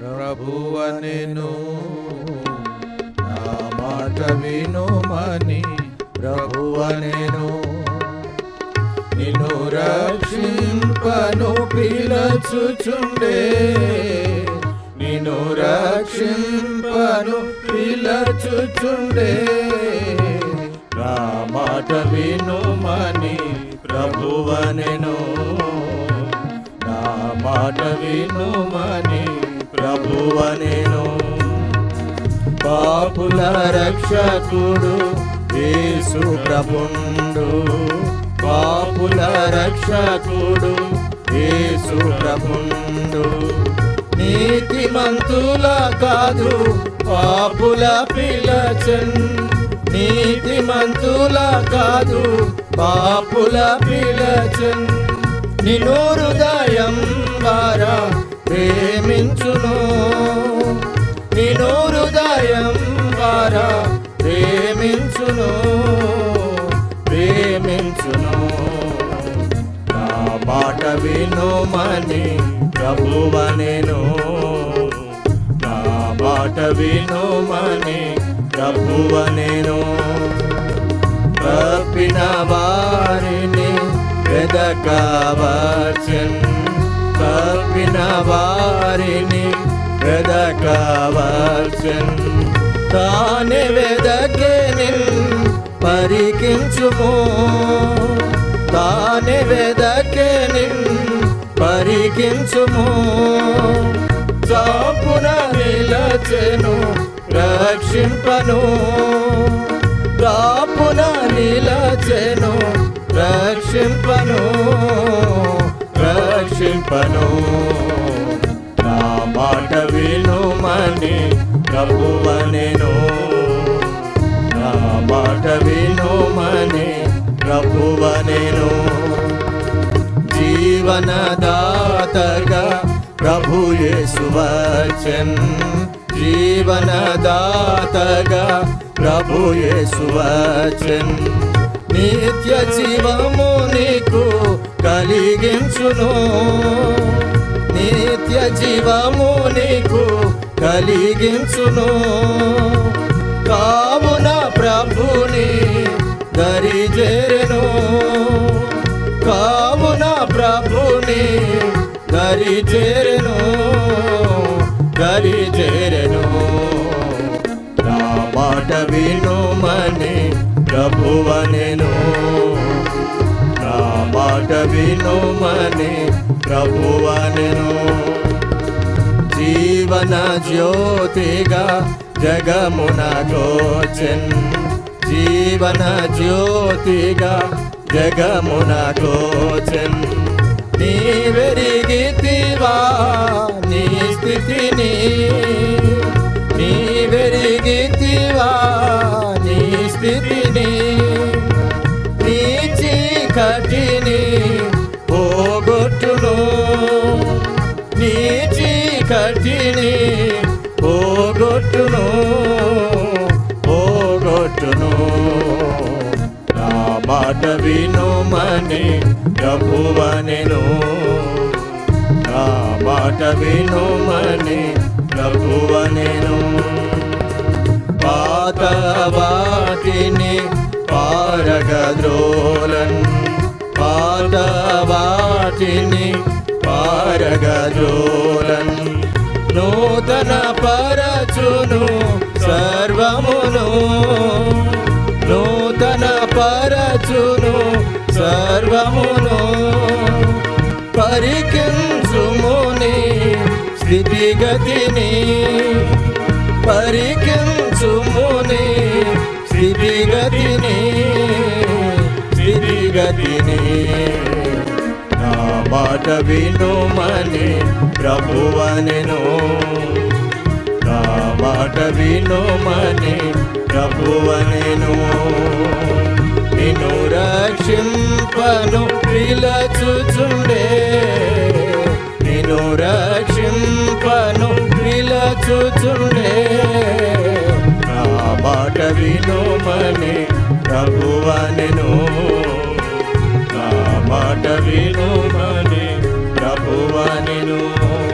ప్రభువనెను. నా మాట వినుమని ప్రభువనెను. నిన్ను రక్షింపను పిలచుచుండే. నిన్ను రక్షింపను పిలచుచుండే. నా మాట వినుమని ప్రభువనెను. మాట వినుమని ప్రభువనేను. పాపుల రక్షకుడు యేసు ప్రభుండు. పాపుల రక్షకుడు యేసు ప్రభుండు. నీతిమంతుల కాదు పాపుల పిలచన్. నీతిమంతుల కాదు పాపుల పిలచన్. నిన్ను హృదయం ప్రేమించును నా మాట వినుమని ప్రభువనెను. నా మాట వినుమని ప్రభువనెను. తప్పిన వారిని వెదకవచన్ తప్పిన వారిని వెదకవచన్ తానే వెదకే నిన్ పరికించుమో. పరికించుము చాపున నిలచెను రక్షింపను. దాపున నిలచెను రక్షింపను. రక్షింపను. నా మాట వినుమని ప్రభువనెను. నా మాట వినుమని ప్రభువనెను. జీవనదాతగా ప్రభు యేసువచన్ జీవనదాతగా ప్రభు యేసువచన్ నిత్య జీవము నీకు కలిగించును. నిత్య జీవము నీకు కలిగించును. కావున ప్రభుని దరిజేరును. మాట వినుమని ప్రభువనెను నా మాట వినుమని ప్రభువనెను జీవన జ్యోతిగా జగమున గోచన్. జీవన జ్యోతిగా జగమున గోచన్. నీ వెరిగితివా నీ స్థితిని వెరిగితివా నీ స్థితిని నీ చీకటిని పోగొట్టును. నీ చీకటిని పోగొట్టును పోగొట్టును. నా మాట వినుమని ప్రభువనెను నా మాట వినుమని ప్రభువనెను పాత వాటిని పారగద్రోలన్. పాత వాటిని పారగద్రోలన్. నూతన పరచును సర్వమును. నూతన పరచును సర్వమును. పరికించుముని స్థితిగతిని. మాట వినుమని ప్రభువనెను. నా మాట వినుమని ప్రభువనెను. నిన్ను రక్షింపను పిలచుచుండే నిన్ను రక్షింపను పిలచుచుండే నా మాట వినుమని ప్రభువనెను. నా మాట వినుమ Senhor.